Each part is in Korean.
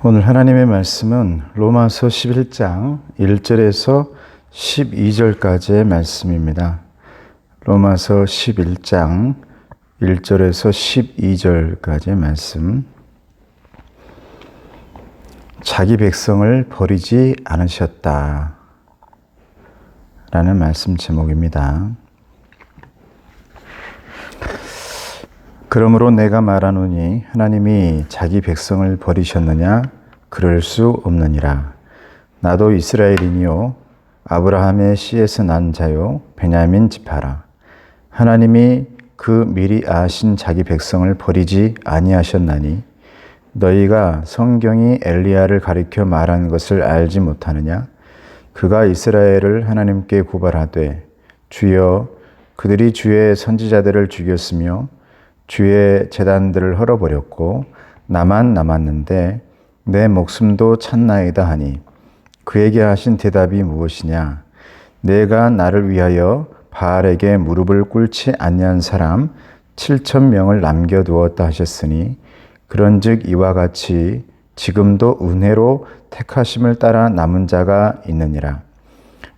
오늘 하나님의 말씀은 로마서 11장 1절에서 12절까지의 말씀입니다. 로마서 11장 1절에서 12절까지의 말씀. 자기 백성을 버리지 않으셨다. 라는 말씀 제목입니다. 그러므로 내가 말하노니 하나님이 자기 백성을 버리셨느냐? 그럴 수 없느니라. 나도 이스라엘이니요. 아브라함의 씨에서 난 자요. 베냐민 지파라. 하나님이 그 미리 아신 자기 백성을 버리지 아니하셨나니 너희가 성경이 엘리야를 가리켜 말한 것을 알지 못하느냐? 그가 이스라엘을 하나님께 고발하되 주여 그들이 주의 선지자들을 죽였으며 주의 재단들을 헐어버렸고 나만 남았는데 내 목숨도 찾나이다 하니 그에게 하신 대답이 무엇이냐? 내가 나를 위하여 바알에게 무릎을 꿇지 아니한 사람 7천 명을 남겨 두었다 하셨으니 그런즉 이와 같이 지금도 은혜로 택하심을 따라 남은 자가 있느니라.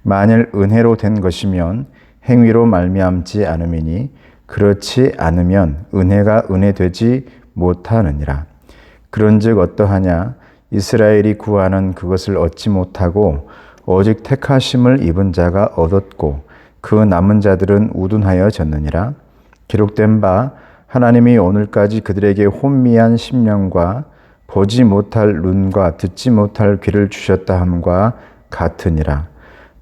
만일 은혜로 된 것이면 행위로 말미암지 않음이니 그렇지 않으면 은혜가 은혜 되지 못하느니라. 그런즉 어떠하냐 이스라엘이 구하는 그것을 얻지 못하고 오직 택하심을 입은 자가 얻었고 그 남은 자들은 우둔하여 졌느니라. 기록된 바 하나님이 오늘까지 그들에게 혼미한 심령과 보지 못할 눈과 듣지 못할 귀를 주셨다 함과 같으니라.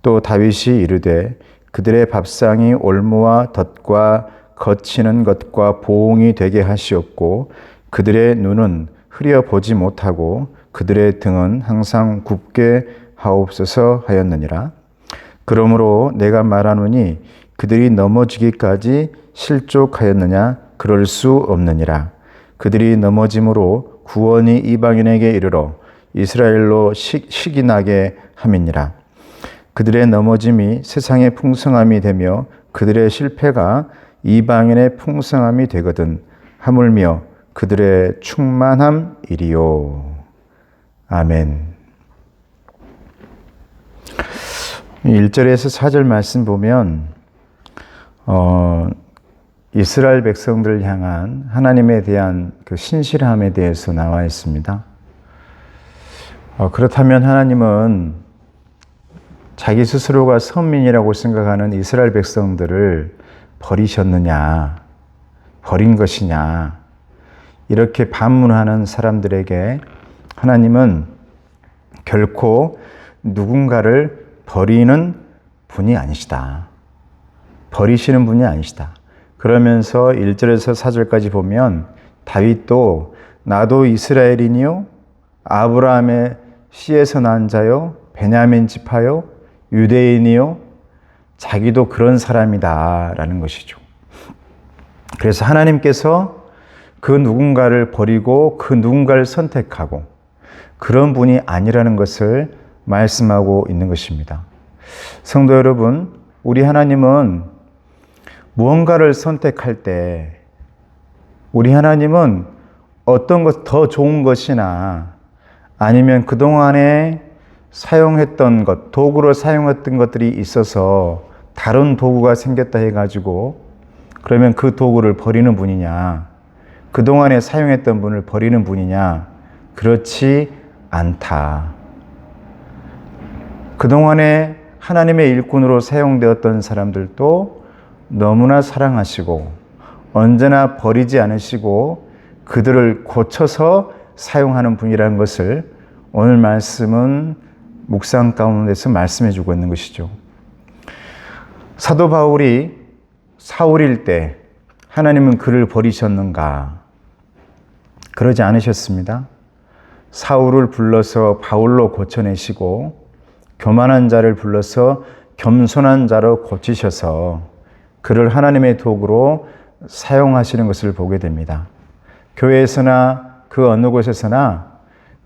또 다윗이 이르되 그들의 밥상이 올무와 덫과 거치는 것과 보응이 되게 하시옵고 그들의 눈은 흐려 보지 못하고 그들의 등은 항상 굽게 하옵소서 하였느니라. 그러므로 내가 말하노니 그들이 넘어지기까지 실족하였느냐 그럴 수 없느니라. 그들이 넘어짐으로 구원이 이방인에게 이르러 이스라엘로 식, 이 나게 함이니라. 그들의 넘어짐이 세상의 풍성함이 되며 그들의 실패가 이방인의 풍성함이 되거든 하물며 그들의 충만함이리요. 아멘. 1절에서 4절 말씀 보면 어, 이스라엘 백성들을 향한 하나님에 대한 그 신실함에 대해서 나와 있습니다. 어, 그렇다면 하나님은 자기 스스로가 선민이라고 생각하는 이스라엘 백성들을 버리셨느냐, 버린 것이냐, 이렇게 반문하는 사람들에게 하나님은 결코 누군가를 버리는 분이 아니시다. 버리시는 분이 아니시다. 그러면서 1절에서 4절까지 보면 다윗도 나도 이스라엘이니요 아브라함의 씨에서 난 자요 베냐민 지파요 유대인이요 자기도 그런 사람이다라는 것이죠. 그래서 하나님께서 그 누군가를 버리고 그 누군가를 선택하고 그런 분이 아니라는 것을 말씀하고 있는 것입니다. 성도 여러분, 우리 하나님은 무언가를 선택할 때 우리 하나님은 어떤 것 더 좋은 것이나 아니면 그동안에 사용했던 것, 도구로 사용했던 것들이 있어서 다른 도구가 생겼다 해가지고 그러면 그 도구를 버리는 분이냐, 그동안에 사용했던 분을 버리는 분이냐, 그렇지 않다. 그동안에 하나님의 일꾼으로 사용되었던 사람들도 너무나 사랑하시고 언제나 버리지 않으시고 그들을 고쳐서 사용하는 분이라는 것을 오늘 말씀은 묵상 가운데서 말씀해 주고 있는 것이죠. 사도 바울이 사울일 때 하나님은 그를 버리셨는가? 그러지 않으셨습니다. 사울을 불러서 바울로 고쳐내시고 교만한 자를 불러서 겸손한 자로 고치셔서 그를 하나님의 도구로 사용하시는 것을 보게 됩니다. 교회에서나 그 어느 곳에서나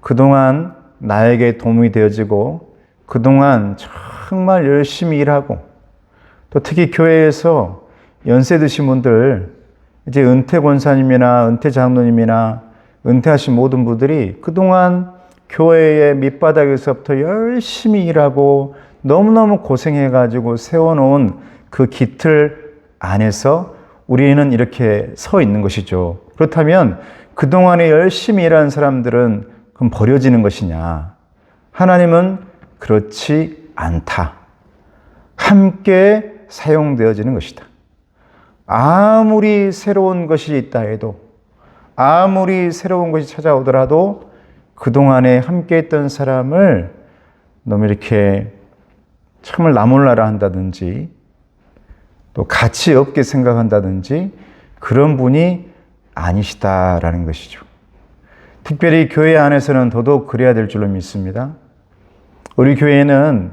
그동안 나에게 도움이 되어지고 그동안 정말 열심히 일하고 또 특히 교회에서 연세 드신 분들 이제 은퇴 권사님이나 은퇴 장로님이나 은퇴하신 모든 분들이 그동안 교회의 밑바닥에서부터 열심히 일하고 너무너무 고생해가지고 세워놓은 그 기틀 안에서 우리는 이렇게 서 있는 것이죠. 그렇다면 그동안에 열심히 일한 사람들은 그럼 버려지는 것이냐? 하나님은 그렇지 않다. 함께 사용되어지는 것이다. 아무리 새로운 것이 있다 해도, 아무리 새로운 것이 찾아오더라도 그동안에 함께 했던 사람을 너무 이렇게 참을 나몰라라 한다든지 또 가치 없게 생각한다든지 그런 분이 아니시다라는 것이죠. 특별히 교회 안에서는 더더욱 그래야 될 줄로 믿습니다. 우리 교회는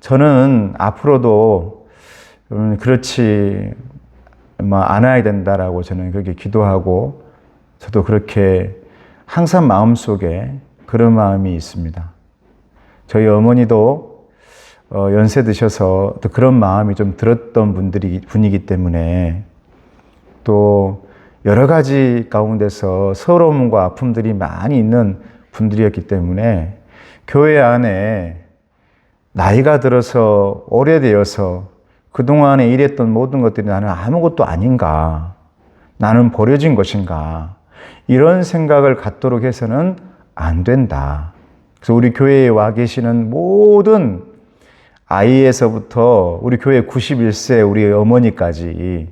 저는 앞으로도 음, 그렇지 뭐 않아야 된다라고 저는 그렇게 기도하고 저도 그렇게 항상 마음속에 그런 마음이 있습니다. 저희 어머니도 어, 연세 드셔서 또 그런 마음이 좀 들었던 분들이 분이기 때문에 또 여러 가지 가운데서 서러움과 아픔들이 많이 있는 분들이었기 때문에 교회 안에 나이가 들어서 오래되어서 그동안에 일했던 모든 것들이 나는 아무것도 아닌가. 나는 버려진 것인가. 이런 생각을 갖도록 해서는 안 된다. 그래서 우리 교회에 와 계시는 모든 아이에서부터 우리 교회 91세 우리 어머니까지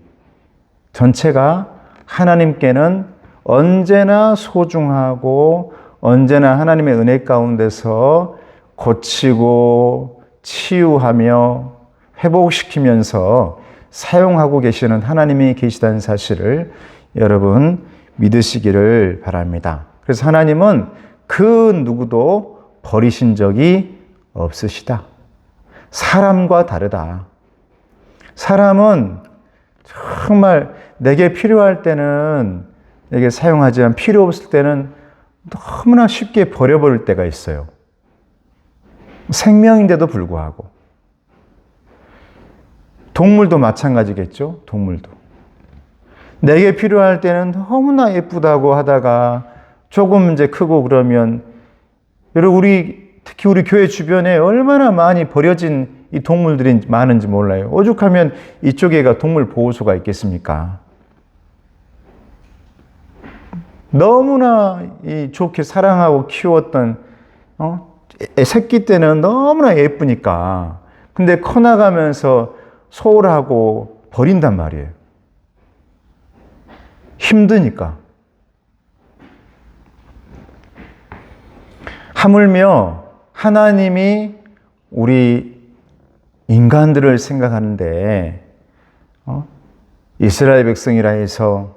전체가 하나님께는 언제나 소중하고 언제나 하나님의 은혜 가운데서 고치고 치유하며 회복시키면서 사용하고 계시는 하나님이 계시다는 사실을 여러분 믿으시기를 바랍니다. 그래서 하나님은 그 누구도 버리신 적이 없으시다. 사람과 다르다. 사람은 정말 내게 필요할 때는 내게 사용하지만 필요 없을 때는 너무나 쉽게 버려버릴 때가 있어요. 생명인데도 불구하고. 동물도 마찬가지겠죠? 동물도. 내게 필요할 때는 너무나 예쁘다고 하다가 조금 이제 크고 그러면 여러분 우리 특히 우리 교회 주변에 얼마나 많이 버려진 이 동물들이 많은지 몰라요. 오죽하면 이쪽에가 동물 보호소가 있겠습니까? 너무나 이 좋게 사랑하고 키웠던 어? 새끼 때는 너무나 예쁘니까 근데 커 나가면서 소홀하고 버린단 말이에요. 힘드니까. 하물며 하나님이 우리 인간들을 생각하는데 어? 이스라엘 백성이라 해서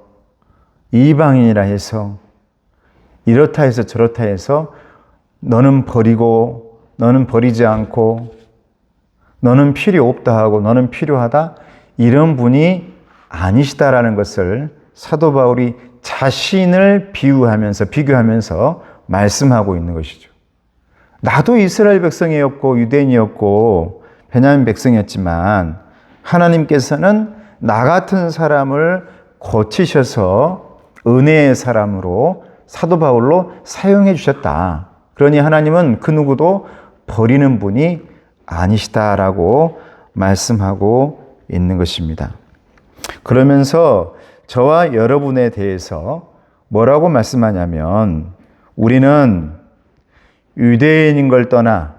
이방인이라 해서 이렇다 해서 저렇다 해서 너는 버리고 너는 버리지 않고 너는 필요 없다 하고 너는 필요하다 이런 분이 아니시다라는 것을 사도 바울이 자신을 비유하면서 비교하면서 말씀하고 있는 것이죠. 나도 이스라엘 백성이었고 유대인이었고 베냐민 백성이었지만 하나님께서는 나 같은 사람을 고치셔서 은혜의 사람으로 사도 바울로 사용해 주셨다. 그러니 하나님은 그 누구도 버리는 분이 아니시다라고 말씀하고 있는 것입니다. 그러면서 저와 여러분에 대해서 뭐라고 말씀하냐면 우리는 유대인인 걸 떠나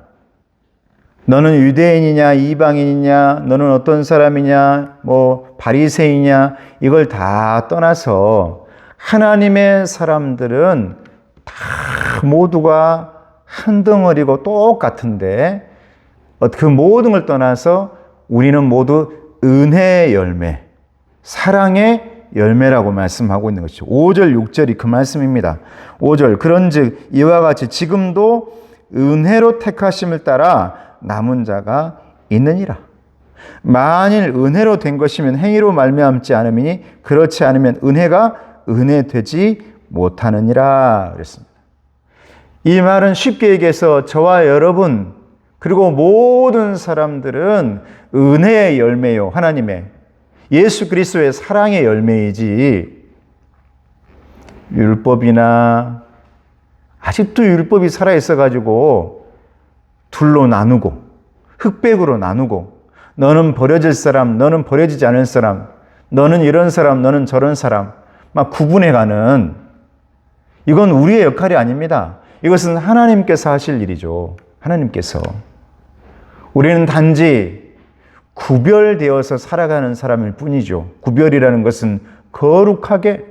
너는 유대인이냐 이방인이냐 너는 어떤 사람이냐 뭐 바리새이냐 이걸 다 떠나서 하나님의 사람들은 다 모두가 한 덩어리고 똑같은데 그 모든 걸 떠나서 우리는 모두 은혜의 열매, 사랑의 열매라고 말씀하고 있는 것이죠. 5절, 6절이 그 말씀입니다. 5절, 그런 즉 이와 같이 지금도 은혜로 택하심을 따라 남은 자가 있느니라. 만일 은혜로 된 것이면 행위로 말미암지 않으니 그렇지 않으면 은혜가 은혜 되지 못하느니라 그랬습니다. 이 말은 쉽게 얘기해서 저와 여러분 그리고 모든 사람들은 은혜의 열매요 하나님의 예수 그리스도의 사랑의 열매이지 율법이나 아직도 율법이 살아있어 가지고 둘로 나누고 흑백으로 나누고 너는 버려질 사람, 너는 버려지지 않을 사람, 너는 이런 사람, 너는 저런 사람 막 구분해 가는 이건 우리의 역할이 아닙니다. 이것은 하나님께서 하실 일이죠. 하나님께서. 우리는 단지 구별되어서 살아가는 사람일 뿐이죠. 구별이라는 것은 거룩하게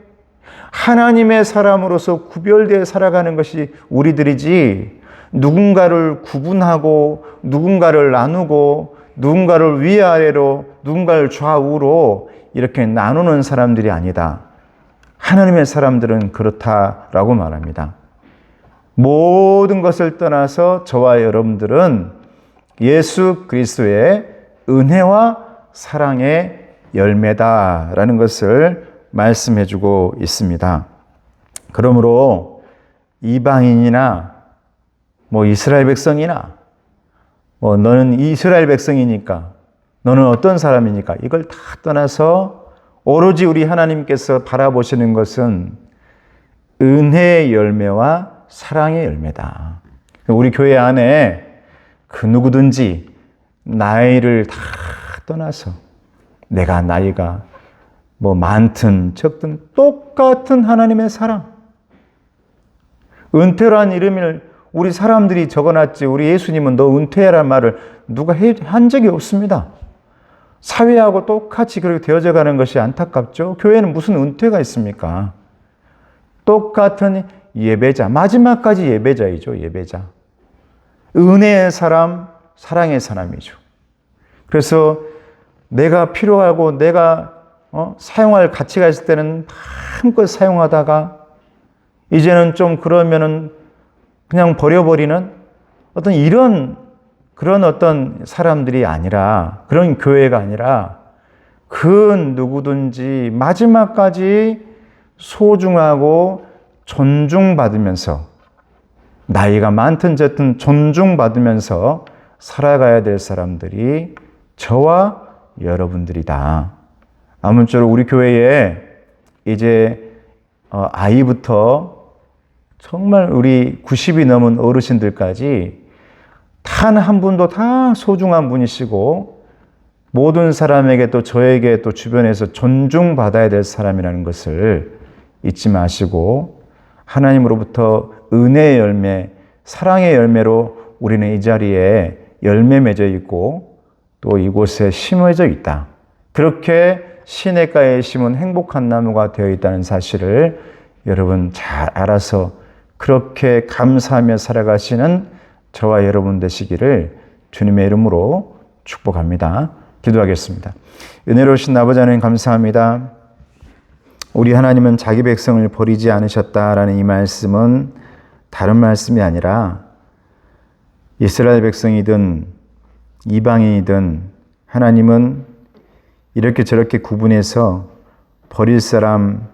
하나님의 사람으로서 구별되어 살아가는 것이 우리들이지 누군가를 구분하고 누군가를 나누고 누군가를 위아래로 누군가를 좌우로 이렇게 나누는 사람들이 아니다. 하나님의 사람들은 그렇다라고 말합니다. 모든 것을 떠나서 저와 여러분들은 예수 그리스도의 은혜와 사랑의 열매다라는 것을 말씀해 주고 있습니다. 그러므로 이방인이나 뭐 이스라엘 백성이나 뭐 너는 이스라엘 백성이니까 너는 어떤 사람이니까 이걸 다 떠나서 오로지 우리 하나님께서 바라보시는 것은 은혜의 열매와 사랑의 열매다. 우리 교회 안에 그 누구든지 나이를 다 떠나서 내가 나이가 뭐 많든 적든 똑같은 하나님의 사랑. 은퇴란 이름을 우리 사람들이 적어놨지 우리 예수님은 너 은퇴해란 말을 누가 한 적이 없습니다. 사회하고 똑같이 그렇게 되어져 가는 것이 안타깝죠. 교회는 무슨 은퇴가 있습니까? 똑같은 예배자, 마지막까지 예배자이죠, 예배자. 은혜의 사람, 사랑의 사람이죠. 그래서 내가 필요하고 내가 어? 사용할 가치가 있을 때는 마음껏 사용하다가 이제는 좀 그러면은 그냥 버려버리는 어떤 이런 그런 어떤 사람들이 아니라 그런 교회가 아니라 그 누구든지 마지막까지 소중하고 존중받으면서 나이가 많든 적든 존중받으면서 살아가야 될 사람들이 저와 여러분들이다. 아무쪼록 우리 교회에 이제 어, 아이부터 정말 우리 90이 넘은 어르신들까지 단 한 분도 다 소중한 분이시고 모든 사람에게 또 저에게 또 주변에서 존중받아야 될 사람이라는 것을 잊지 마시고 하나님으로부터 은혜의 열매, 사랑의 열매로 우리는 이 자리에 열매 맺어 있고 또 이곳에 심어져 있다. 그렇게 시냇가에 심은 행복한 나무가 되어 있다는 사실을 여러분 잘 알아서 그렇게 감사하며 살아가시는 저와 여러분 되시기를 주님의 이름으로 축복합니다. 기도하겠습니다. 은혜로우신 아버지 하나님 감사합니다. 우리 하나님은 자기 백성을 버리지 않으셨다라는 이 말씀은 다른 말씀이 아니라 이스라엘 백성이든 이방인이든 하나님은 이렇게 저렇게 구분해서 버릴 사람,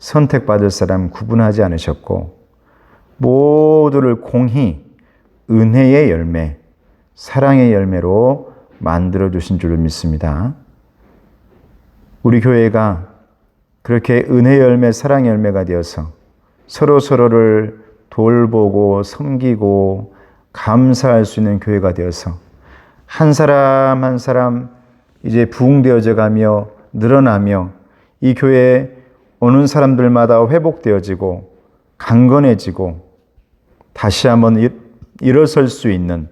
선택받을 사람 구분하지 않으셨고 모두를 공히 은혜의 열매, 사랑의 열매로 만들어 주신 줄을 믿습니다. 우리 교회가 그렇게 은혜 열매, 사랑 열매가 되어서 서로 서로를 돌보고 섬기고 감사할 수 있는 교회가 되어서 한 사람 한 사람 이제 부흥되어져 가며 늘어나며 이 교회에 오는 사람들마다 회복되어지고 강건해지고 다시 한번 일어설 수 있는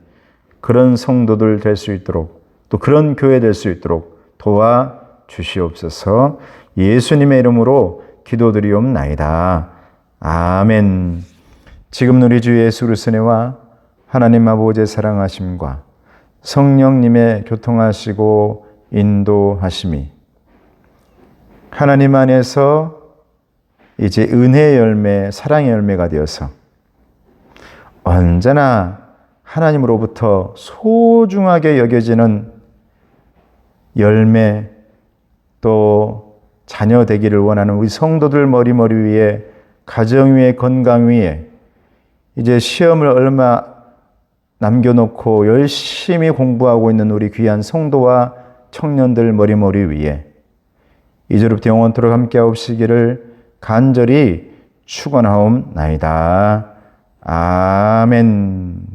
그런 성도들 될 수 있도록 또 그런 교회 될 수 있도록 도와 주시옵소서 예수님의 이름으로 기도드리옵나이다. 아멘. 지금 우리 주 예수 그리스도와 하나님 아버지의 사랑하심과 성령님의 교통하시고 인도하심이 하나님 안에서 이제 은혜의 열매, 사랑의 열매가 되어서 언제나 하나님으로부터 소중하게 여겨지는 열매 또 자녀 되기를 원하는 우리 성도들 머리머리 위에 가정 위에 건강 위에 이제 시험을 얼마 남겨놓고 열심히 공부하고 있는 우리 귀한 성도와 청년들 머리머리 위에 이제부터 영원토록 함께 하옵시기를 간절히 축원하옵나이다. 아멘.